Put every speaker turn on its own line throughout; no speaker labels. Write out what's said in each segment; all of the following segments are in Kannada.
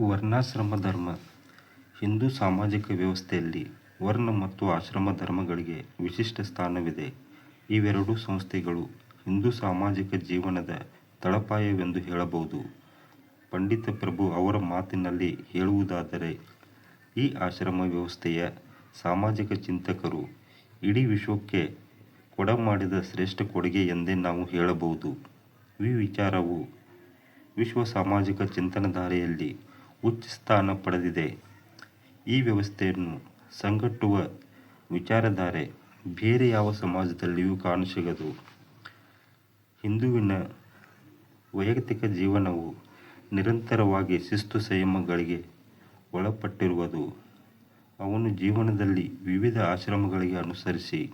ವರ್ಣಾಶ್ರಮ ಧರ್ಮ ಹಿಂದೂ ಸಾಮಾಜಿಕ ವ್ಯವಸ್ಥೆಯಲ್ಲಿ ವರ್ಣ ಮತ್ತು ಆಶ್ರಮ ಧರ್ಮಗಳಿಗೆ ವಿಶಿಷ್ಟ ಸ್ಥಾನವಿದೆ. ಇವೆರಡೂ ಸಂಸ್ಥೆಗಳು ಹಿಂದೂ ಸಾಮಾಜಿಕ ಜೀವನದ ತಳಪಾಯವೆಂದು ಹೇಳಬಹುದು. ಪಂಡಿತ ಪ್ರಭು ಅವರ ಮಾತಿನಲ್ಲಿ ಹೇಳುವುದಾದರೆ, ಈ ಆಶ್ರಮ ವ್ಯವಸ್ಥೆಯ ಸಾಮಾಜಿಕ ಚಿಂತಕರು ಇಡೀ ವಿಶ್ವಕ್ಕೆ ಕೊಡಮಾಡಿದ ಶ್ರೇಷ್ಠ ಕೊಡುಗೆ ಎಂದೇ ನಾವು ಹೇಳಬಹುದು. ಈ ವಿಚಾರವು ವಿಶ್ವ ಸಾಮಾಜಿಕ ಚಿಂತನಧಾರೆಯಲ್ಲಿ ಉಚ್ಚ ಸ್ಥಾನ ಪಡೆದಿದೆ. ಈ ವ್ಯವಸ್ಥೆಯನ್ನು ಸಂಘಟ್ಟುವ ವಿಚಾರಧಾರೆ ಬೇರೆ ಯಾವ ಸಮಾಜದಲ್ಲಿಯೂ ಕಾಣಸಿಗದು. ಹಿಂದುವಿನ ವೈಯಕ್ತಿಕ ಜೀವನವು ನಿರಂತರವಾಗಿ ಶಿಸ್ತು ಸಂಯಮಗಳಿಗೆ ಒಳಪಟ್ಟಿರುವುದು. ಅವನು ಜೀವನದಲ್ಲಿ ವಿವಿಧ ಆಶ್ರಮಗಳಿಗೆ ಅನುಸರಿಸಿ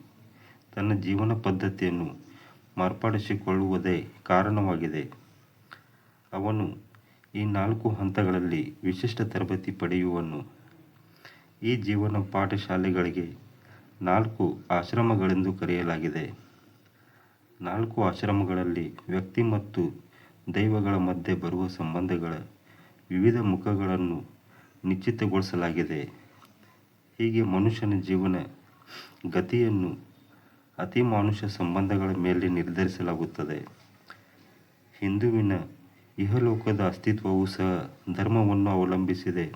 ತನ್ನ ಜೀವನ ಪದ್ಧತಿಯನ್ನು ಮಾರ್ಪಡಿಸಿಕೊಳ್ಳುವುದೇ ಕಾರಣವಾಗಿದೆ. ಅವನು ಈ ನಾಲ್ಕು ಹಂತಗಳಲ್ಲಿ ವಿಶಿಷ್ಟ ತರಬೇತಿ ಪಡೆಯುವನು. ಈ ಜೀವನ ಪಾಠಶಾಲೆಗಳಿಗೆ ನಾಲ್ಕು ಆಶ್ರಮಗಳೆಂದು ಕರೆಯಲಾಗಿದೆ. ನಾಲ್ಕು ಆಶ್ರಮಗಳಲ್ಲಿ ವ್ಯಕ್ತಿ ಮತ್ತು ದೈವಗಳ ಮಧ್ಯೆ ಬರುವ ಸಂಬಂಧಗಳ ವಿವಿಧ ಮುಖಗಳನ್ನು ನಿಶ್ಚಿತಗೊಳಿಸಲಾಗಿದೆ. ಹೀಗೆ ಮನುಷ್ಯನ ಜೀವನ ಗತಿಯನ್ನು ಅತಿ ಅತಿಮಾನುಷ ಸಂಬಂಧಗಳ ಮೇಲೆ ನಿರ್ಧರಿಸಲಾಗುತ್ತದೆ. ಹಿಂದುವಿನ ಇಹಲೋಕದ ಅಸ್ತಿತ್ವವೂ ಸಹ ಧರ್ಮವನ್ನು ಅವಲಂಬಿಸಿದೆ.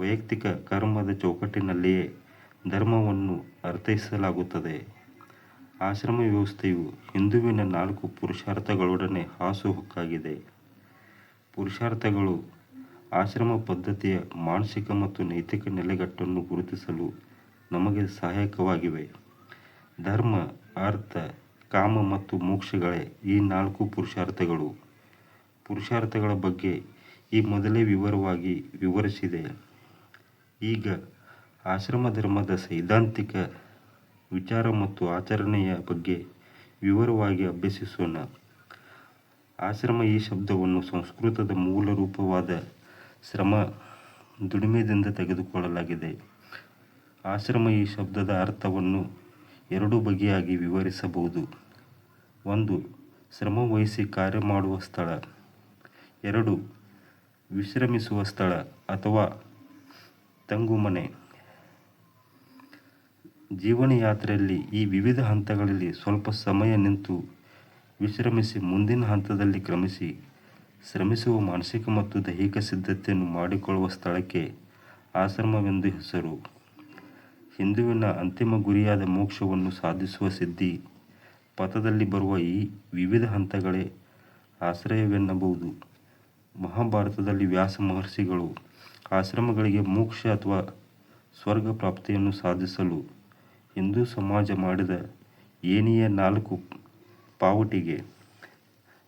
ವೈಯಕ್ತಿಕ ಕರ್ಮದ ಚೌಕಟ್ಟಿನಲ್ಲಿಯೇ ಧರ್ಮವನ್ನು ಅರ್ಥೈಸಲಾಗುತ್ತದೆ. ಆಶ್ರಮ ವ್ಯವಸ್ಥೆಯು ಹಿಂದುವಿನ ನಾಲ್ಕು ಪುರುಷಾರ್ಥಗಳೊಡನೆ ಹಾಸುಹೊಕ್ಕಾಗಿದೆ. ಪುರುಷಾರ್ಥಗಳು ಆಶ್ರಮ ಪದ್ಧತಿಯ ಮಾನಸಿಕ ಮತ್ತು ನೈತಿಕ ನೆಲೆಗಟ್ಟನ್ನು ಗುರುತಿಸಲು ನಮಗೆ ಸಹಾಯಕವಾಗಿವೆ. ಧರ್ಮ, ಅರ್ಥ, ಕಾಮ ಮತ್ತು ಮೋಕ್ಷಗಳೇ ಈ ನಾಲ್ಕು ಪುರುಷಾರ್ಥಗಳು. ಪುರುಷಾರ್ಥಗಳ ಬಗ್ಗೆ ಈ ಮೊದಲೇ ವಿವರವಾಗಿ ವಿವರಿಸಿದೆ. ಈಗ ಆಶ್ರಮ ಧರ್ಮದ ಸೈದ್ಧಾಂತಿಕ ವಿಚಾರ ಮತ್ತು ಆಚರಣೆಯ ಬಗ್ಗೆ ವಿವರವಾಗಿ ಅಭ್ಯಸಿಸೋಣ. ಆಶ್ರಮ ಈ ಶಬ್ದವನ್ನು ಸಂಸ್ಕೃತದ ಮೂಲ ರೂಪವಾದ ಶ್ರಮ, ದುಡಿಮೆದಿಂದ ತೆಗೆದುಕೊಳ್ಳಲಾಗಿದೆ. ಆಶ್ರಮ ಈ ಶಬ್ದದ ಅರ್ಥವನ್ನು ಎರಡು ಬಗೆಯಾಗಿ ವಿವರಿಸಬಹುದು. ಒಂದು ಶ್ರಮವಹಿಸಿ ಕಾರ್ಯ ಮಾಡುವ ಸ್ಥಳ. ಎರಡು ವಿಶ್ರಮಿಸುವ ಸ್ಥಳ ಅಥವಾ ತಂಗುಮನೆ. ಜೀವನಯಾತ್ರೆಯಲ್ಲಿ ಈ ವಿವಿಧ ಹಂತಗಳಲ್ಲಿ ಸ್ವಲ್ಪ ಸಮಯ ನಿಂತು ವಿಶ್ರಮಿಸಿ ಮುಂದಿನ ಹಂತದಲ್ಲಿ ಕ್ರಮಿಸಿ ಶ್ರಮಿಸುವ ಮಾನಸಿಕ ಮತ್ತು ದೈಹಿಕ ಸಿದ್ಧತೆಯನ್ನು ಮಾಡಿಕೊಳ್ಳುವ ಸ್ಥಳಕ್ಕೆ ಆಶ್ರಮವೆಂದು ಹೆಸರು. ಹಿಂದುವಿನ ಅಂತಿಮ ಗುರಿಯಾದ ಮೋಕ್ಷವನ್ನು ಸಾಧಿಸುವ ಸಿದ್ಧಿ ಪಥದಲ್ಲಿ ಬರುವ ಈ ವಿವಿಧ ಹಂತಗಳೇ ಆಶ್ರಯವೆನ್ನಬಹುದು. ಮಹಾಭಾರತದಲ್ಲಿ ವ್ಯಾಸ ಮಹರ್ಷಿಗಳು ಆಶ್ರಮಗಳಿಗೆ ಮೋಕ್ಷ ಅಥವಾ ಸ್ವರ್ಗ ಪ್ರಾಪ್ತಿಯನ್ನು ಸಾಧಿಸಲು ಹಿಂದೂ ಸಮಾಜ ಮಾಡಿದ ಏಣಿಯ ನಾಲ್ಕು ಪಾವಟಿಗೆ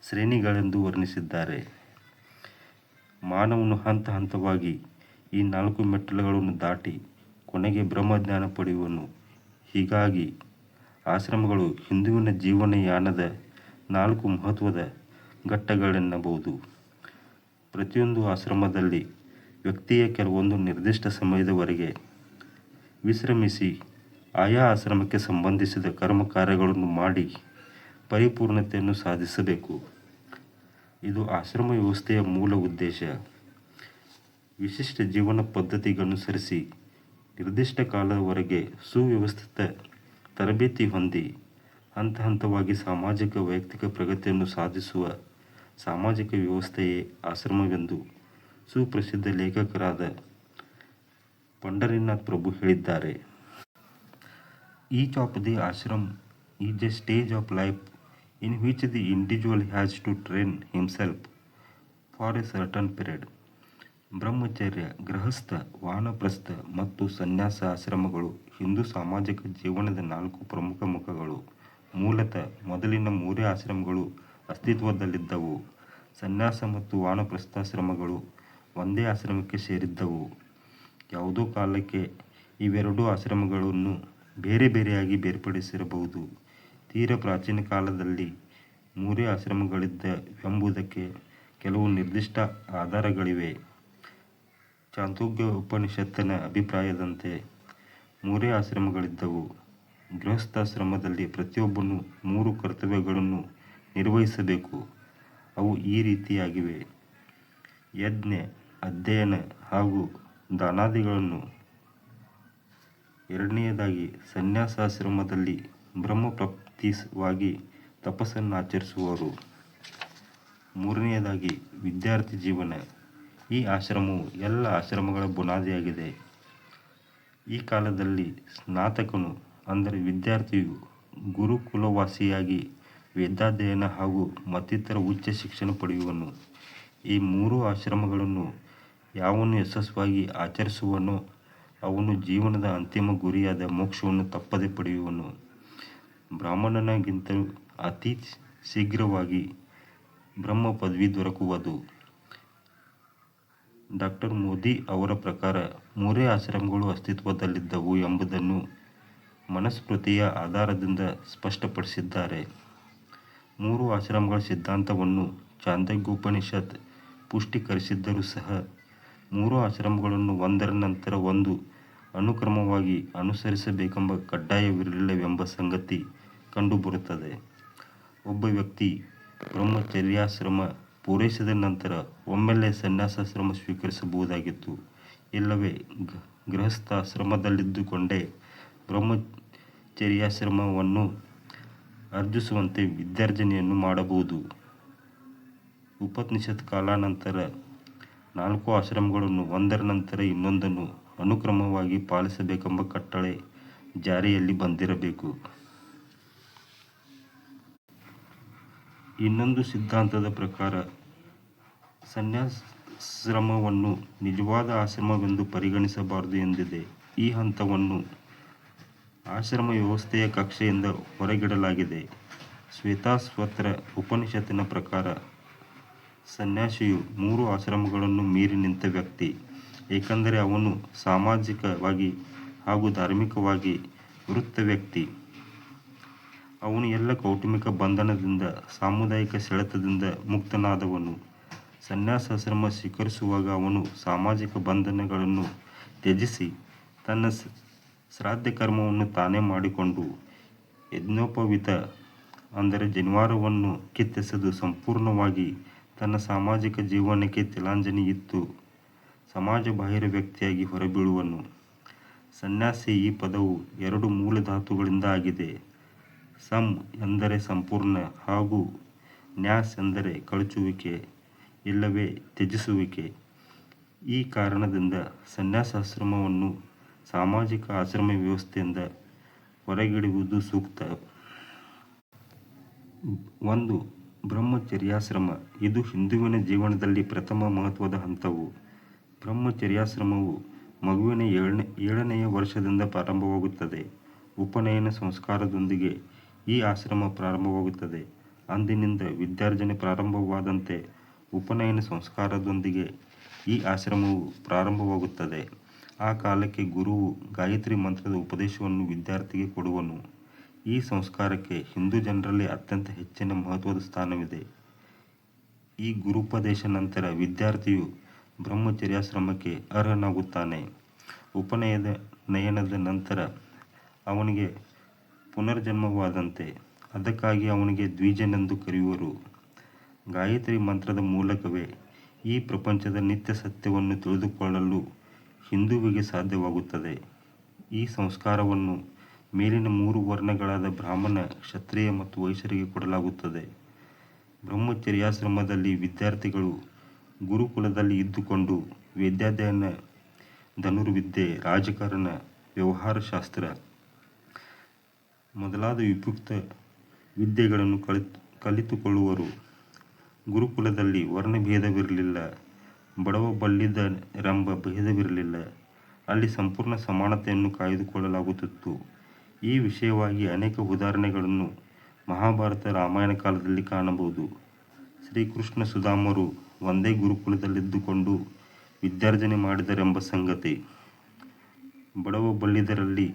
ಶ್ರೇಣಿಗಳೆಂದು ವರ್ಣಿಸಿದ್ದಾರೆ. ಮಾನವನು ಹಂತ ಹಂತವಾಗಿ ಈ ನಾಲ್ಕು ಮೆಟ್ಟಿಲುಗಳನ್ನು ದಾಟಿ ಕೊನೆಗೆ ಬ್ರಹ್ಮಜ್ಞಾನ ಪಡೆಯುವನು. ಹೀಗಾಗಿ ಆಶ್ರಮಗಳು ಹಿಂದುವಿನ ಜೀವನಯಾನದ ನಾಲ್ಕು ಮಹತ್ವದ ಘಟ್ಟಗಳೆನ್ನಬಹುದು. ಪ್ರತಿಯೊಂದು ಆಶ್ರಮದಲ್ಲಿ ವ್ಯಕ್ತಿಯ ಕೆಲವೊಂದು ನಿರ್ದಿಷ್ಟ ಸಮಯದವರೆಗೆ ವಿಶ್ರಮಿಸಿ ಆಯಾ ಆಶ್ರಮಕ್ಕೆ ಸಂಬಂಧಿಸಿದ ಕರ್ಮ ಕಾರ್ಯಗಳನ್ನು ಮಾಡಿ ಪರಿಪೂರ್ಣತೆಯನ್ನು ಸಾಧಿಸಬೇಕು. ಇದು ಆಶ್ರಮ ವ್ಯವಸ್ಥೆಯ ಮೂಲ ಉದ್ದೇಶ. ವಿಶಿಷ್ಟ ಜೀವನ ಪದ್ಧತಿಗನುಸರಿಸಿ ನಿರ್ದಿಷ್ಟ ಕಾಲದವರೆಗೆ ಸುವ್ಯವಸ್ಥಿತ ತರಬೇತಿ ಹೊಂದಿ ಹಂತ ಹಂತವಾಗಿ ಸಾಮಾಜಿಕ, ವೈಯಕ್ತಿಕ ಪ್ರಗತಿಯನ್ನು ಸಾಧಿಸುವ ಸಾಮಾಜಿಕ ವ್ಯವಸ್ಥೆಯೇ ಆಶ್ರಮವೆಂದು ಸುಪ್ರಸಿದ್ಧ ಲೇಖಕರಾದ ಪಂಡರಿನಾಥ್ ಪ್ರಭು ಹೇಳಿದ್ದಾರೆ. Each of the ashram is a stage of life in which the individual has to train himself for a certain period. Brahmacharya, grihastha, vanaprastha ಮತ್ತು ಸನ್ಯಾಸ ಆಶ್ರಮಗಳು ಹಿಂದೂ ಸಾಮಾಜಿಕ ಜೀವನದ ನಾಲ್ಕು ಪ್ರಮುಖ ಮುಖಗಳು. ಮೂಲತಃ ಮೊದಲಿನ ಮೂರೇ ಆಶ್ರಮಗಳು ಅಸ್ತಿತ್ವದಲ್ಲಿದ್ದವು. ಸನ್ಯಾಸ ಮತ್ತು ವಾನಪ್ರಸ್ಥಾಶ್ರಮಗಳು ಒಂದೇ ಆಶ್ರಮಕ್ಕೆ ಸೇರಿದ್ದವು. ಯಾವುದೋ ಕಾಲಕ್ಕೆ ಇವೆರಡೂ ಆಶ್ರಮಗಳನ್ನು ಬೇರೆ ಬೇರೆಯಾಗಿ ಬೇರ್ಪಡಿಸಿರಬಹುದು. ತೀರ ಪ್ರಾಚೀನ ಕಾಲದಲ್ಲಿ ಮೂರೇ ಆಶ್ರಮಗಳಿದ್ದವೆಂಬುದಕ್ಕೆ ಕೆಲವು ನಿರ್ದಿಷ್ಟ ಆಧಾರಗಳಿವೆ. ಛಾಂದೋಗ್ಯೋಪನಿಷತ್ತಿನ ಅಭಿಪ್ರಾಯದಂತೆ ಮೂರೇ ಆಶ್ರಮಗಳಿದ್ದವು. ಗೃಹಸ್ಥಾಶ್ರಮದಲ್ಲಿ ಪ್ರತಿಯೊಬ್ಬನೂ ಮೂರು ಕರ್ತವ್ಯಗಳನ್ನು ನಿರ್ವಹಿಸಬೇಕು. ಅವು ಈ ರೀತಿಯಾಗಿವೆ. ಯಜ್ಞ, ಅಧ್ಯಯನ ಹಾಗೂ ದಾನಾದಿಗಳನ್ನು ಎರಡನೆಯದಾಗಿ ಸನ್ಯಾಸಾಶ್ರಮದಲ್ಲಿ ಬ್ರಹ್ಮಪ್ರಾಪ್ತಿವಾಗಿ ತಪಸ್ಸನ್ನು ಆಚರಿಸುವವರು ಮೂರನೆಯದಾಗಿ ವಿದ್ಯಾರ್ಥಿ ಜೀವನ ಈ ಆಶ್ರಮವು ಎಲ್ಲ ಆಶ್ರಮಗಳ ಬುನಾದಿಯಾಗಿದೆ ಈ ಕಾಲದಲ್ಲಿ ಸ್ನಾತಕನು ಅಂದರೆ ವಿದ್ಯಾರ್ಥಿಯು ಗುರುಕುಲವಾಸಿಯಾಗಿ ವೇದಾಧ್ಯಯನ ಹಾಗೂ ಮತ್ತಿತರ ಉಚ್ಚ ಶಿಕ್ಷಣ ಪಡೆಯುವನು. ಈ ಮೂರು ಆಶ್ರಮಗಳನ್ನು ಯಾವನು ಯಶಸ್ವಿಯಾಗಿ ಆಚರಿಸುವನೋ ಅವನು ಜೀವನದ ಅಂತಿಮ ಗುರಿಯಾದ ಮೋಕ್ಷವನ್ನು ತಪ್ಪದೆ ಪಡೆಯುವನು. ಬ್ರಾಹ್ಮಣನಿಗಿಂತಲೂ ಅತಿ ಶೀಘ್ರವಾಗಿ ಬ್ರಹ್ಮ ಪದವಿ ದೊರಕುವುದು. ಡಾಕ್ಟರ್ ಮೋದಿ ಅವರ ಪ್ರಕಾರ ಮೂರೇ ಆಶ್ರಮಗಳು ಅಸ್ತಿತ್ವದಲ್ಲಿದ್ದವು ಎಂಬುದನ್ನು ಮನುಸ್ಮೃತಿಯ ಆಧಾರದಿಂದ ಸ್ಪಷ್ಟಪಡಿಸಿದ್ದಾರೆ. ಮೂರು ಆಶ್ರಮಗಳ ಸಿದ್ಧಾಂತವನ್ನು ಚಾಂದೋಗ್ಯೋಪನಿಷತ್ ಪುಷ್ಟೀಕರಿಸಿದ್ದರೂ ಸಹ ಮೂರು ಆಶ್ರಮಗಳನ್ನು ಒಂದರ ನಂತರ ಒಂದು ಅನುಕ್ರಮವಾಗಿ ಅನುಸರಿಸಬೇಕೆಂಬ ಕಡ್ಡಾಯವಿರಲಿಲ್ಲವೆಂಬ ಸಂಗತಿ ಕಂಡುಬರುತ್ತದೆ. ಒಬ್ಬ ವ್ಯಕ್ತಿ ಬ್ರಹ್ಮಚರ್ಯಾಶ್ರಮ ಪೂರೈಸಿದ ನಂತರ ಒಮ್ಮೆಲೇ ಸನ್ಯಾಸಾಶ್ರಮ ಸ್ವೀಕರಿಸಬಹುದಾಗಿತ್ತು. ಇಲ್ಲವೇ ಗೃಹಸ್ಥಾಶ್ರಮದಲ್ಲಿದ್ದುಕೊಂಡೇ ಬ್ರಹ್ಮಚರ್ಯಾಶ್ರಮವನ್ನು ಆಚರಿಸುವಂತೆ ವಿದ್ಯಾರ್ಜನೆಯನ್ನು ಮಾಡಬಹುದು. ಉಪನಿಷತ್ ಕಾಲಾನಂತರ ನಾಲ್ಕು ಆಶ್ರಮಗಳನ್ನು ಒಂದರ ನಂತರ ಇನ್ನೊಂದನ್ನು ಅನುಕ್ರಮವಾಗಿ ಪಾಲಿಸಬೇಕೆಂಬ ಕಟ್ಟಳೆ ಜಾರಿಯಲ್ಲಿ ಬಂದಿರಬೇಕು. ಇನ್ನೊಂದು ಸಿದ್ಧಾಂತದ ಪ್ರಕಾರ ಸನ್ಯಾಸಾಶ್ರಮವನ್ನು ನಿಜವಾದ ಆಶ್ರಮವೆಂದು ಪರಿಗಣಿಸಬಾರದು ಎಂದಿದೆ. ಈ ಹಂತವನ್ನು ಆಶ್ರಮ ವ್ಯವಸ್ಥೆಯ ಕಕ್ಷೆಯಿಂದ ಹೊರಗಿಡಲಾಗಿದೆ. ಶ್ವೇತಾಸ್ವತ್ರ ಉಪನಿಷತ್ತಿನ ಪ್ರಕಾರ ಸನ್ಯಾಸಿಯು ಮೂರು ಆಶ್ರಮಗಳನ್ನು ಮೀರಿ ನಿಂತ ವ್ಯಕ್ತಿ. ಏಕೆಂದರೆ ಅವನು ಸಾಮಾಜಿಕವಾಗಿ ಹಾಗೂ ಧಾರ್ಮಿಕವಾಗಿ ವೃತ್ತ ವ್ಯಕ್ತಿ. ಅವನು ಎಲ್ಲ ಕೌಟುಂಬಿಕ ಬಂಧನದಿಂದ, ಸಾಮುದಾಯಿಕ ಸೆಳೆತದಿಂದ ಮುಕ್ತನಾದವನು. ಸನ್ಯಾಸಾಶ್ರಮ ಸ್ವೀಕರಿಸುವಾಗ ಅವನು ಸಾಮಾಜಿಕ ಬಂಧನಗಳನ್ನು ತ್ಯಜಿಸಿ, ತನ್ನ ಶ್ರಾದ್ದ ಕರ್ಮವನ್ನು ತಾನೇ ಮಾಡಿಕೊಂಡು ಯಜ್ಞೋಪವಿತ, ಅಂದರೆ ಜನಿವಾರವನ್ನು ಕಿತ್ತೆಸೆದು ಸಂಪೂರ್ಣವಾಗಿ ತನ್ನ ಸಾಮಾಜಿಕ ಜೀವನಕ್ಕೆ ತಿಲಾಂಜಲಿ ಇತ್ತು. ಸಮಾಜ ಬಾಹಿರ ವ್ಯಕ್ತಿಯಾಗಿ ಹೊರಬೀಳುವನು. ಸನ್ಯಾಸಿ ಈ ಪದವು ಎರಡು ಮೂಲ ಧಾತುಗಳಿಂದ ಆಗಿದೆ. ಸಂ ಎಂದರೆ ಸಂಪೂರ್ಣ ಹಾಗೂ ನ್ಯಾಸ್ ಎಂದರೆ ಕಳಚುವಿಕೆ, ಇಲ್ಲವೇ ತ್ಯಜಿಸುವಿಕೆ. ಈ ಕಾರಣದಿಂದ ಸನ್ಯಾಸಾಶ್ರಮವನ್ನು ಸಾಮಾಜಿಕ ಆಶ್ರಮ ವ್ಯವಸ್ಥೆಯಿಂದ ಹೊರಗಿಡುವುದು ಸೂಕ್ತ. ಒಂದು, ಬ್ರಹ್ಮಚರ್ಯಾಶ್ರಮ. ಇದು ಹಿಂದುವಿನ ಜೀವನದಲ್ಲಿ ಪ್ರಥಮ ಮಹತ್ವದ ಹಂತವು. ಬ್ರಹ್ಮಚರ್ಯಾಶ್ರಮವು ಮಗುವಿನ ಏಳನೇ, ಏಳನೆಯ ವರ್ಷದಿಂದ ಪ್ರಾರಂಭವಾಗುತ್ತದೆ. ಉಪನಯನ ಸಂಸ್ಕಾರದೊಂದಿಗೆ ಈ ಆಶ್ರಮ ಪ್ರಾರಂಭವಾಗುತ್ತದೆ. ಅಂದಿನಿಂದ ವಿದ್ಯಾರ್ಜನೆ ಪ್ರಾರಂಭವಾದಂತೆ ಉಪನಯನ ಸಂಸ್ಕಾರದೊಂದಿಗೆ ಈ ಆಶ್ರಮವು ಪ್ರಾರಂಭವಾಗುತ್ತದೆ. ಆ ಕಾಲಕ್ಕೆ ಗುರುವು ಗಾಯತ್ರಿ ಮಂತ್ರದ ಉಪದೇಶವನ್ನು ವಿದ್ಯಾರ್ಥಿಗೆ ಕೊಡುವನು. ಈ ಸಂಸ್ಕಾರಕ್ಕೆ ಹಿಂದೂ ಜನರಲ್ಲಿ ಅತ್ಯಂತ ಹೆಚ್ಚಿನ ಮಹತ್ವದ ಸ್ಥಾನವಿದೆ. ಈ ಗುರುಪದೇಶ ನಂತರ ವಿದ್ಯಾರ್ಥಿಯು ಬ್ರಹ್ಮಚರ್ಯಾಶ್ರಮಕ್ಕೆ ಅರ್ಹನಾಗುತ್ತಾನೆ. ಉಪನಯದ ನಯನದ ನಂತರ ಅವನಿಗೆ ಪುನರ್ಜನ್ಮವಾದಂತೆ ಅದಕ್ಕಾಗಿ ಅವನಿಗೆ ದ್ವಿಜನೆಂದು ಕರೆಯುವರು. ಗಾಯತ್ರಿ ಮಂತ್ರದ ಮೂಲಕವೇ ಈ ಪ್ರಪಂಚದ ನಿತ್ಯ ಸತ್ಯವನ್ನು ತಿಳಿದುಕೊಳ್ಳಲು ಹಿಂದುವಿಗೆ ಸಾಧ್ಯವಾಗುತ್ತದೆ. ಈ ಸಂಸ್ಕಾರವನ್ನು ಮೇಲಿನ ಮೂರು ವರ್ಣಗಳಾದ ಬ್ರಾಹ್ಮಣ, ಕ್ಷತ್ರಿಯ ಮತ್ತು ವೈಶ್ಯರಿಗೆ ಕೊಡಲಾಗುತ್ತದೆ. ಬ್ರಹ್ಮಚರ್ಯಾಶ್ರಮದಲ್ಲಿ ವಿದ್ಯಾರ್ಥಿಗಳು ಗುರುಕುಲದಲ್ಲಿ ಇದ್ದುಕೊಂಡು ವೇದ್ಯಾಧ್ಯಯನ, ಧನುರ್ವಿದ್ಯೆ, ರಾಜಕಾರಣ, ವ್ಯವಹಾರಶಾಸ್ತ್ರ ಮೊದಲಾದ ವಿಪುಕ್ತ ವಿದ್ಯೆಗಳನ್ನು ಕಲಿತು, ಕಲಿತುಕೊಳ್ಳುವರು. ಗುರುಕುಲದಲ್ಲಿ ವರ್ಣಭೇದವಿರಲಿಲ್ಲ. ಬಡವ ಬಲ್ಲಿದರೆಂಬ ಭೇದವಿರಲಿಲ್ಲ. ಅಲ್ಲಿ ಸಂಪೂರ್ಣ ಸಮಾನತೆಯನ್ನು ಕಾಯ್ದುಕೊಳ್ಳಲಾಗುತ್ತಿತ್ತು. ಈ ವಿಷಯವಾಗಿ ಅನೇಕ ಉದಾಹರಣೆಗಳನ್ನು ಮಹಾಭಾರತ ರಾಮಾಯಣ ಕಾಲದಲ್ಲಿ ಕಾಣಬಹುದು. ಶ್ರೀಕೃಷ್ಣ ಸುಧಾಮರು ಒಂದೇ ಗುರುಕುಲದಲ್ಲಿದ್ದುಕೊಂಡು ವಿದ್ಯಾರ್ಜನೆ ಮಾಡಿದರೆಂಬ ಸಂಗತಿ. ಬಡವ ಬಲ್ಲಿದರಲ್ಲಿ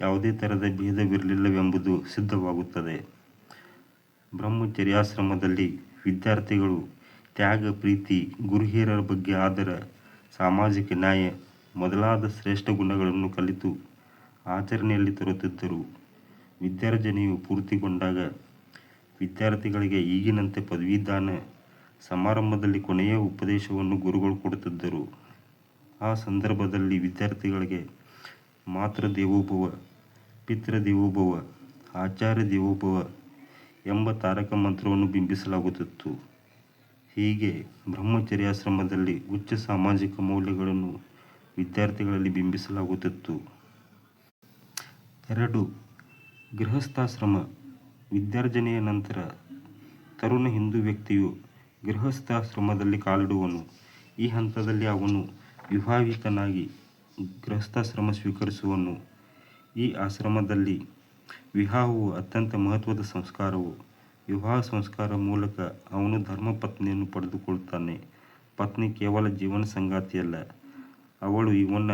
ಯಾವುದೇ ಥರದ ಭೇದವಿರಲಿಲ್ಲವೆಂಬುದು ಸಿದ್ಧವಾಗುತ್ತದೆ. ಬ್ರಹ್ಮಚರ್ಯಾಶ್ರಮದಲ್ಲಿ ವಿದ್ಯಾರ್ಥಿಗಳು ತ್ಯಾಗ, ಪ್ರೀತಿ ಗುರುಹಿರಿಯರ ಬಗ್ಗೆ ಆದರ, ಸಾಮಾಜಿಕ ನ್ಯಾಯ ಮೊದಲಾದ ಶ್ರೇಷ್ಠ ಗುಣಗಳನ್ನು ಕಲಿತು ಆಚರಣೆಯಲ್ಲಿ ತರುತ್ತಿದ್ದರು. ವಿದ್ಯಾರ್ಜನೆಯು ಪೂರ್ತಿಗೊಂಡಾಗ ವಿದ್ಯಾರ್ಥಿಗಳಿಗೆ ಈಗಿನಂತೆ ಪದವೀದಾನ, ಸಮಾರಂಭದಲ್ಲಿ ಕೊನೆಯ ಉಪದೇಶವನ್ನು ಗುರುಗಳು ಕೊಡುತ್ತಿದ್ದರು. ಆ ಸಂದರ್ಭದಲ್ಲಿ ವಿದ್ಯಾರ್ಥಿಗಳಿಗೆ ಮಾತೃ ದೇವೋಭವ, ಪಿತೃ ದೇವೋಭವ, ಆಚಾರ್ಯ ದೇವೋಭವ ಎಂಬ ತಾರಕ ಮಂತ್ರವನ್ನು ಬಿಂಬಿಸಲಾಗುತ್ತಿತ್ತು. ಹೀಗೆ ಬ್ರಹ್ಮಚರ್ಯಾಶ್ರಮದಲ್ಲಿ ಉಚ್ಚ ಸಾಮಾಜಿಕ ಮೌಲ್ಯಗಳನ್ನು ವಿದ್ಯಾರ್ಥಿಗಳಲ್ಲಿ ಬಿಂಬಿಸಲಾಗುತ್ತಿತ್ತು. ಎರಡು, ಗೃಹಸ್ಥಾಶ್ರಮ ವಿದ್ಯಾರ್ಜನೆಯ ನಂತರ ತರುಣ ಹಿಂದೂ ವ್ಯಕ್ತಿಯು ಗೃಹಸ್ಥಾಶ್ರಮದಲ್ಲಿ ಕಾಲಿಡುವನು. ಈ ಹಂತದಲ್ಲಿ ಅವನು ವಿವಾಹಿತನಾಗಿ ಗೃಹಸ್ಥಾಶ್ರಮ ಸ್ವೀಕರಿಸುವನು. ಈ ಆಶ್ರಮದಲ್ಲಿ ವಿವಾಹವು ಅತ್ಯಂತ ಮಹತ್ವದ ಸಂಸ್ಕಾರವು. ವಿವಾಹ ಸಂಸ್ಕಾರ ಮೂಲಕ ಅವನು ಧರ್ಮಪತ್ನಿಯನ್ನು ಪಡೆದುಕೊಳ್ಳುತ್ತಾನೆ ಪತ್ನಿ ಕೇವಲ ಜೀವನ ಸಂಗಾತಿಯಲ್ಲ, ಅವಳು ಇವನ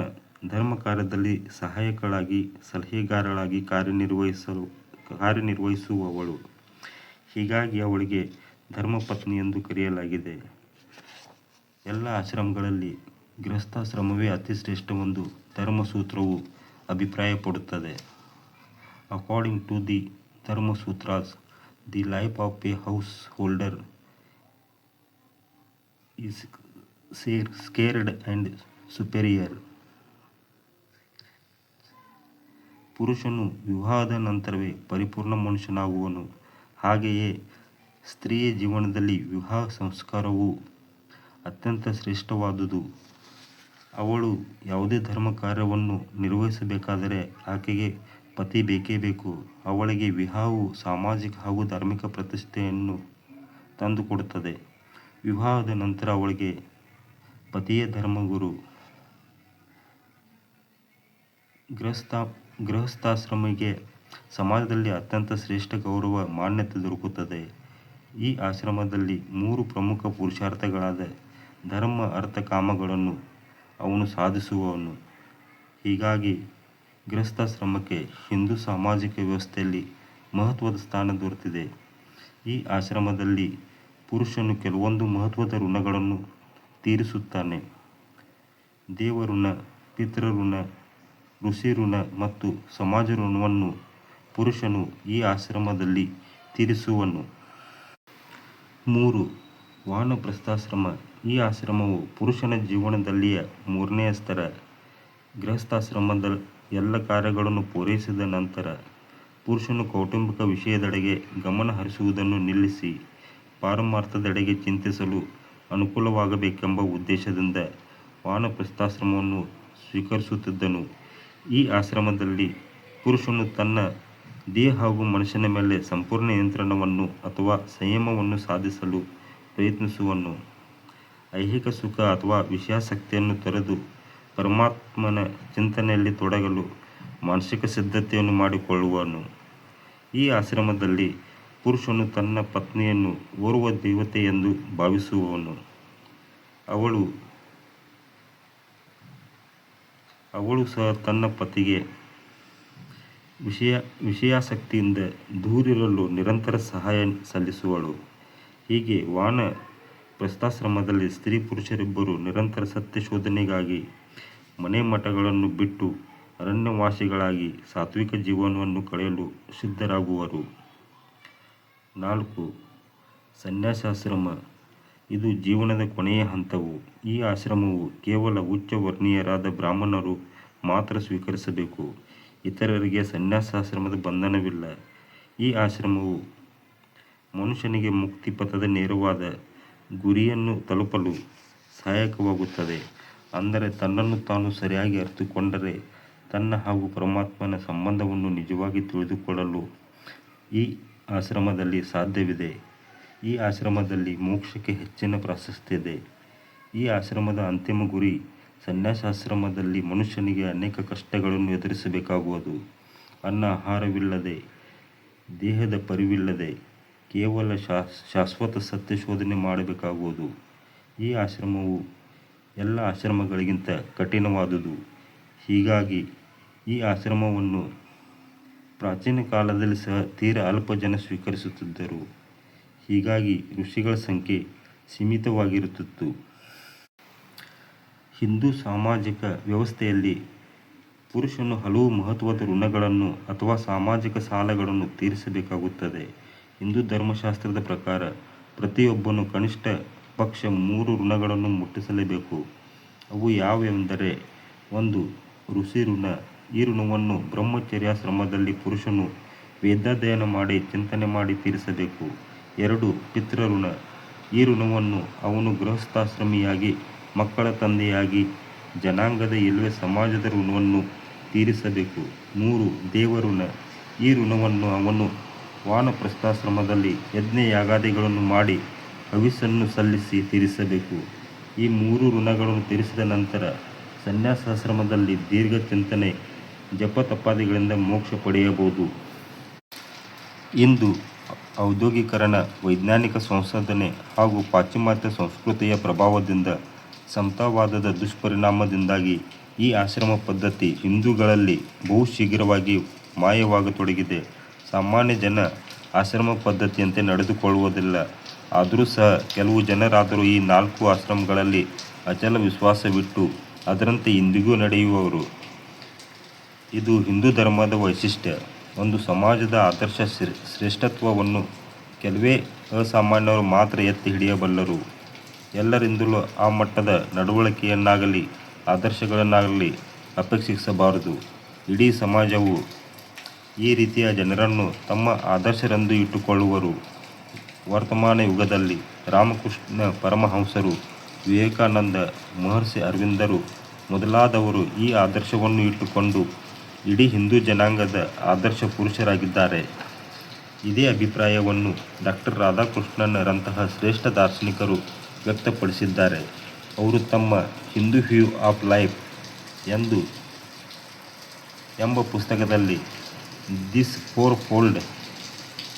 ಧರ್ಮ ಕಾರ್ಯದಲ್ಲಿ ಸಹಾಯಕಳಾಗಿ, ಸಲಹೆಗಾರಳಾಗಿ ಕಾರ್ಯನಿರ್ವಹಿಸಲು, ಕಾರ್ಯನಿರ್ವಹಿಸುವವಳು. ಹೀಗಾಗಿ ಅವಳಿಗೆ ಧರ್ಮಪತ್ನಿ ಎಂದು ಕರೆಯಲಾಗಿದೆ. ಎಲ್ಲ ಆಶ್ರಮಗಳಲ್ಲಿ ಗೃಹಸ್ಥಾಶ್ರಮವೇ ಅತಿ ಶ್ರೇಷ್ಠವೆಂದು ಧರ್ಮಸೂತ್ರವು ಅಭಿಪ್ರಾಯಪಡುತ್ತದೆ. According to the Dharmasutras the life of a householder scared and superior ಪುರುಷನು ವಿವಾಹದ ನಂತರವೇ ಪರಿಪೂರ್ಣ ಮನುಷ್ಯನಾಗುವನು. ಹಾಗೆಯೇ ಸ್ತ್ರೀಯ ಜೀವನದಲ್ಲಿ ವಿವಾಹ ಸಂಸ್ಕಾರವು ಅತ್ಯಂತ ಶ್ರೇಷ್ಠವಾದುದು. ಅವಳು ಯಾವುದೇ ಧರ್ಮ ಕಾರ್ಯವನ್ನು ನಿರ್ವಹಿಸಬೇಕಾದರೆ ಆಕೆಗೆ ಪತಿ ಬೇಕೇ ಬೇಕು. ಅವಳಿಗೆ ವಿವಾಹವು ಸಾಮಾಜಿಕ ಹಾಗೂ ಧಾರ್ಮಿಕ ಪ್ರತಿಷ್ಠೆಯನ್ನು ತಂದುಕೊಡುತ್ತದೆ. ವಿವಾಹದ ನಂತರ ಅವಳಿಗೆ ಪತಿಯ ಧರ್ಮಗುರು ಗೃಹಸ್ಥ ಗೃಹಸ್ಥಾಶ್ರಮಿಗೆ ಸಮಾಜದಲ್ಲಿ ಅತ್ಯಂತ ಶ್ರೇಷ್ಠ ಗೌರವ ಮಾನ್ಯತೆ ದೊರಕುತ್ತದೆ. ಈ ಆಶ್ರಮದಲ್ಲಿ ಮೂರು ಪ್ರಮುಖ ಪುರುಷಾರ್ಥಗಳಾದ ಧರ್ಮ, ಅರ್ಥ, ಕಾಮಗಳನ್ನು ಅವನು ಸಾಧಿಸುವವನು. ಹೀಗಾಗಿ ಗೃಹಸ್ಥಾಶ್ರಮಕ್ಕೆ ಹಿಂದೂ ಸಾಮಾಜಿಕ ವ್ಯವಸ್ಥೆಯಲ್ಲಿ ಮಹತ್ವದ ಸ್ಥಾನ ದೊರೆತಿದೆ. ಈ ಆಶ್ರಮದಲ್ಲಿ ಪುರುಷನು ಕೆಲವೊಂದು ಮಹತ್ವದ ಋಣಗಳನ್ನು ತೀರಿಸುತ್ತಾನೆ. ದೇವಋಣ, ಪಿತೃಋಣ ಋಷಿ ಋಣ ಮತ್ತು ಸಮಾಜ ಋಣವನ್ನು ಪುರುಷನು ಈ ಆಶ್ರಮದಲ್ಲಿ ತೀರಿಸುವನು. ಮೂರು, ವಾನಪ್ರಸ್ಥಾಶ್ರಮ. ಈ ಆಶ್ರಮವು ಪುರುಷನ ಜೀವನದಲ್ಲಿಯ ಮೂರನೆಯ ಸ್ತರ ಗೃಹಸ್ಥಾಶ್ರಮದ ಎಲ್ಲ ಕಾರ್ಯಗಳನ್ನು ಪೂರೈಸಿದ ನಂತರ ಪುರುಷನು ಕೌಟುಂಬಿಕ ವಿಷಯದೆಡೆಗೆ ಗಮನ ಹರಿಸುವುದನ್ನು ನಿಲ್ಲಿಸಿ ಪಾರಮಾರ್ಥದೆಡೆಗೆ ಚಿಂತಿಸಲು ಅನುಕೂಲವಾಗಬೇಕೆಂಬ ಉದ್ದೇಶದಿಂದ ವಾನಪ್ರಸ್ಥಾಶ್ರಮವನ್ನು ಸ್ವೀಕರಿಸುತ್ತಿದ್ದನು. ಈ ಆಶ್ರಮದಲ್ಲಿ ಪುರುಷನು ತನ್ನ ದೇಹ ಹಾಗೂ ಮನಸ್ಸಿನ ಮೇಲೆ ಸಂಪೂರ್ಣ ನಿಯಂತ್ರಣವನ್ನು ಅಥವಾ ಸಂಯಮವನ್ನು ಸಾಧಿಸಲು ಪ್ರಯತ್ನಿಸುವನು. ಐಹಿಕ ಸುಖ ಅಥವಾ ವಿಷಯಾಸಕ್ತಿಯನ್ನು ತೊರೆದು ಪರಮಾತ್ಮನ ಚಿಂತನೆಯಲ್ಲಿ ತೊಡಗಲು ಮಾನಸಿಕ ಸಿದ್ಧತೆಯನ್ನು ಮಾಡಿಕೊಳ್ಳುವನು. ಈ ಆಶ್ರಮದಲ್ಲಿ ಪುರುಷನು ತನ್ನ ಪತ್ನಿಯನ್ನು ಓರ್ವ ದೇವತೆ ಎಂದು ಭಾವಿಸುವವನು. ಅವಳು ಅವಳು ಸಹ ತನ್ನ ಪತಿಗೆ ವಿಷಯ, ವಿಷಯಾಸಕ್ತಿಯಿಂದ ದೂರಿರಲು ನಿರಂತರ ಸಹಾಯ ಸಲ್ಲಿಸುವಳು. ಹೀಗೆ ವಾನ ಪ್ರಸ್ಥಾಶ್ರಮದಲ್ಲಿ ಸ್ತ್ರೀ ಪುರುಷರಿಬ್ಬರು ನಿರಂತರ ಸತ್ಯ ಶೋಧನೆಗಾಗಿ ಮನೆ ಮಠಗಳನ್ನು ಬಿಟ್ಟು ಅರಣ್ಯವಾಸಿಗಳಾಗಿ ಸಾತ್ವಿಕ ಜೀವನವನ್ನು ಕಳೆಯಲು ಸಿದ್ಧರಾಗುವರು. ನಾಲ್ಕು, ಸನ್ಯಾಸಾಶ್ರಮ. ಇದು ಜೀವನದ ಕೊನೆಯ ಹಂತವು. ಈ ಆಶ್ರಮವು ಕೇವಲ ಉಚ್ಚ ವರ್ಣೀಯರಾದ ಬ್ರಾಹ್ಮಣರು ಮಾತ್ರ ಸ್ವೀಕರಿಸಬೇಕು. ಇತರರಿಗೆ ಸನ್ಯಾಸಾಶ್ರಮದ ಬಂಧನವಿಲ್ಲ. ಈ ಆಶ್ರಮವು ಮನುಷ್ಯನಿಗೆ ಮುಕ್ತಿ ಪಥದ ನೇರವಾದ ಗುರಿಯನ್ನು ತಲುಪಲು ಸಹಾಯಕವಾಗುತ್ತದೆ. ಅಂದರೆ ತನ್ನನ್ನು ತಾನು ಸರಿಯಾಗಿ ಅರಿತುಕೊಂಡರೆ ತನ್ನ ಹಾಗೂ ಪರಮಾತ್ಮನ ಸಂಬಂಧವನ್ನು ನಿಜವಾಗಿ ತಿಳಿದುಕೊಳ್ಳಲು ಈ ಆಶ್ರಮದಲ್ಲಿ ಸಾಧ್ಯವಿದೆ. ಈ ಆಶ್ರಮದಲ್ಲಿ ಮೋಕ್ಷಕ್ಕೆ ಹೆಚ್ಚಿನ ಪ್ರಾಶಸ್ತ್ಯ ಇದೆ. ಈ ಆಶ್ರಮದ ಅಂತಿಮ ಗುರಿ ಸನ್ಯಾಸಾಶ್ರಮದಲ್ಲಿ ಮನುಷ್ಯನಿಗೆ ಅನೇಕ ಕಷ್ಟಗಳನ್ನು ಎದುರಿಸಬೇಕಾಗುವುದು. ಅನ್ನ ಆಹಾರವಿಲ್ಲದೆ, ದೇಹದ ಪರಿವಿಲ್ಲದೆ ಕೇವಲ ಶಾಶ್ವತ ಸತ್ಯ ಶೋಧನೆ ಮಾಡಬೇಕಾಗುವುದು. ಈ ಆಶ್ರಮವು ಎಲ್ಲ ಆಶ್ರಮಗಳಿಗಿಂತ ಕಠಿಣವಾದುದು. ಹೀಗಾಗಿ ಈ ಆಶ್ರಮವನ್ನು ಪ್ರಾಚೀನ ಕಾಲದಲ್ಲಿ ಸಹ ತೀರ ಅಲ್ಪ ಜನ ಸ್ವೀಕರಿಸುತ್ತಿದ್ದರು. ಹೀಗಾಗಿ ಋಷಿಗಳ ಸಂಖ್ಯೆ ಸೀಮಿತವಾಗಿರುತ್ತಿತ್ತು. ಹಿಂದೂ ಸಾಮಾಜಿಕ ವ್ಯವಸ್ಥೆಯಲ್ಲಿ ಪುರುಷನು ಹಲವು ಮಹತ್ವದ ಋಣಗಳನ್ನು ಅಥವಾ ಸಾಮಾಜಿಕ ಸಾಲಗಳನ್ನು ತೀರಿಸಬೇಕಾಗುತ್ತದೆ. ಹಿಂದೂ ಧರ್ಮಶಾಸ್ತ್ರದ ಪ್ರಕಾರ ಪ್ರತಿಯೊಬ್ಬನು ಕನಿಷ್ಠ ಪಕ್ಷ ಮೂರು ಋಣಗಳನ್ನು ಮುಟ್ಟಿಸಲೇಬೇಕು. ಅವು ಯಾವೆಂದರೆ ಒಂದು ಋಷಿ ಋಣ, ಈ ಋಣವನ್ನು ಬ್ರಹ್ಮಚರ್ಯಾಶ್ರಮದಲ್ಲಿ ಪುರುಷನು ವೇದಾಧ್ಯಯನ ಮಾಡಿ ಚಿಂತನೆ ಮಾಡಿ ತೀರಿಸಬೇಕು. ಎರಡು ಪಿತೃಋಣ ಈ ಋಣವನ್ನು ಅವನು ಗೃಹಸ್ಥಾಶ್ರಮಿಯಾಗಿ, ಮಕ್ಕಳ ತಂದೆಯಾಗಿ, ಜನಾಂಗದ ಇಲ್ಲವೇ ಸಮಾಜದ ಋಣವನ್ನು ತೀರಿಸಬೇಕು. ಮೂರು ದೇವಋಣ ಈ ಋಣವನ್ನು ಅವನು ವಾನಪ್ರಸ್ಥಾಶ್ರಮದಲ್ಲಿ ಯಜ್ಞ ಯಾಗಾದಿಗಳನ್ನು ಮಾಡಿ ಹವಿಸ್ಸನ್ನು ಸಲ್ಲಿಸಿ ತೀರಿಸಬೇಕು. ಈ ಮೂರು ಋಣಗಳನ್ನು ತೀರಿಸಿದ ನಂತರ ಸನ್ಯಾಸಾಶ್ರಮದಲ್ಲಿ ದೀರ್ಘ ಚಿಂತನೆ, ಜಪ ತಪ್ಪಾದಿಗಳಿಂದ ಮೋಕ್ಷ ಪಡೆಯಬಹುದು. ಇಂದು ಔದ್ಯೋಗೀಕರಣ, ವೈಜ್ಞಾನಿಕ ಸಂಶೋಧನೆ ಹಾಗೂ ಪಾಶ್ಚಿಮಾತ್ಯ ಸಂಸ್ಕೃತಿಯ ಪ್ರಭಾವದಿಂದ ಸಮತಾವಾದದ ದುಷ್ಪರಿಣಾಮದಿಂದಾಗಿ ಈ ಆಶ್ರಮ ಪದ್ಧತಿ ಹಿಂದೂಗಳಲ್ಲಿ ಬಹು ಶೀಘ್ರವಾಗಿ ಮಾಯವಾಗತೊಡಗಿದೆ. ಸಾಮಾನ್ಯ ಜನ ಆಶ್ರಮ ಪದ್ಧತಿಯಂತೆ ನಡೆದುಕೊಳ್ಳುವುದಿಲ್ಲ. ಆದರೂ ಸಹ ಕೆಲವು ಜನರಾದರೂ ಈ ನಾಲ್ಕು ಆಶ್ರಮಗಳಲ್ಲಿ ಅಚಲ ವಿಶ್ವಾಸವಿಟ್ಟು ಅದರಂತೆ ಇಂದಿಗೂ ನಡೆಯುವವರು. ಇದು ಹಿಂದೂ ಧರ್ಮದ ವೈಶಿಷ್ಟ್ಯ. ಒಂದು ಸಮಾಜದ ಆದರ್ಶ ಶ್ರೇ- ಶ್ರೇಷ್ಠತ್ವವನ್ನು ಕೆಲವೇ ಅಸಾಮಾನ್ಯರು ಮಾತ್ರ ಎತ್ತಿ ಹಿಡಿಯಬಲ್ಲರು. ಎಲ್ಲರಿಂದಲೂ ಆ ಮಟ್ಟದ ನಡವಳಿಕೆಯನ್ನಾಗಲಿ, ಆದರ್ಶಗಳನ್ನಾಗಲಿ ಅಪೇಕ್ಷಿಸಬಾರದು. ಇಡೀ ಸಮಾಜವು ಈ ರೀತಿಯ ಜನರನ್ನು ತಮ್ಮ ಆದರ್ಶರೆಂದು ಇಟ್ಟುಕೊಳ್ಳುವರು. ವರ್ತಮಾನ ಯುಗದಲ್ಲಿ ರಾಮಕೃಷ್ಣ ಪರಮಹಂಸರು ವಿವೇಕಾನಂದ ಮಹರ್ಷಿ ಅರವಿಂದರು ಮೊದಲಾದವರು ಈ ಆದರ್ಶವನ್ನು ಇಟ್ಟುಕೊಂಡು ಇಡೀ ಹಿಂದೂ ಜನಾಂಗದ ಆದರ್ಶ ಪುರುಷರಾಗಿದ್ದಾರೆ. ಇದೇ ಅಭಿಪ್ರಾಯವನ್ನು ಡಾಕ್ಟರ್ ರಾಧಾಕೃಷ್ಣನರಂತಹ ಶ್ರೇಷ್ಠ ದಾರ್ಶನಿಕರು ವ್ಯಕ್ತಪಡಿಸಿದ್ದಾರೆ. ಅವರು ತಮ್ಮ ಹಿಂದೂ ವ್ಯೂ ಆಫ್ ಲೈಫ್ ಎಂದು ಎಂಬ ಪುಸ್ತಕದಲ್ಲಿ this fourfold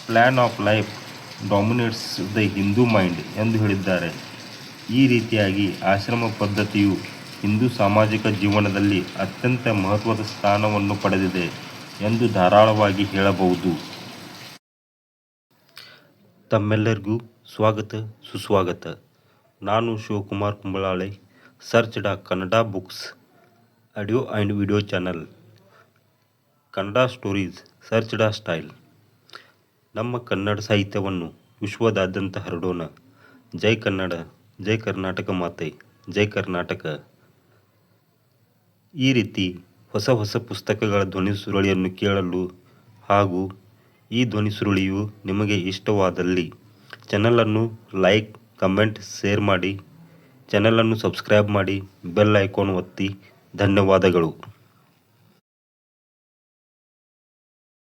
plan of life dominates the Hindu mind ಎಂದು ಹೇಳಿದ್ದಾರೆ. ಈ ರೀತಿಯಾಗಿ ಆಶ್ರಮ ಪದ್ಧತಿಯು ಹಿಂದೂ ಸಾಮಾಜಿಕ ಜೀವನದಲ್ಲಿ ಅತ್ಯಂತ ಮಹತ್ವದ ಸ್ಥಾನವನ್ನು ಪಡೆದಿದೆ ಎಂದು ಧಾರಾಳವಾಗಿ ಹೇಳಬಹುದು. ತಮ್ಮೆಲ್ಲರಿಗೂ ಸ್ವಾಗತ, ಸುಸ್ವಾಗತ. ನಾನು Shivakumar Kumbalale, search the Kannada books audio and video channel. Kannada stories, search the style. ನಮ್ಮ ಕನ್ನಡ ಸಾಹಿತ್ಯವನ್ನು ವಿಶ್ವದಾದ್ಯಂತ ಹರಡೋಣ. ಜೈ ಕನ್ನಡ, ಜೈ ಕರ್ನಾಟಕ ಮಾತೆ, ಜೈ ಕರ್ನಾಟಕ. ಈ ರೀತಿ ಹೊಸ ಹೊಸ ಪುಸ್ತಕಗಳ ಧ್ವನಿ ಸುರುಳಿಯನ್ನು ಕೇಳಲು ಹಾಗೂ ಈ ಧ್ವನಿ ಸುರುಳಿಯು ನಿಮಗೆ ಇಷ್ಟವಾದಲ್ಲಿ ಚಾನಲನ್ನು ಲೈಕ್ ಕಮೆಂಟ್ ಶೇರ್ ಮಾಡಿ. ಚಾನಲನ್ನು ಸಬ್ಸ್ಕ್ರೈಬ್ ಮಾಡಿ ಬೆಲ್ ಐಕಾನ್ ಒತ್ತಿ. ಧನ್ಯವಾದಗಳು.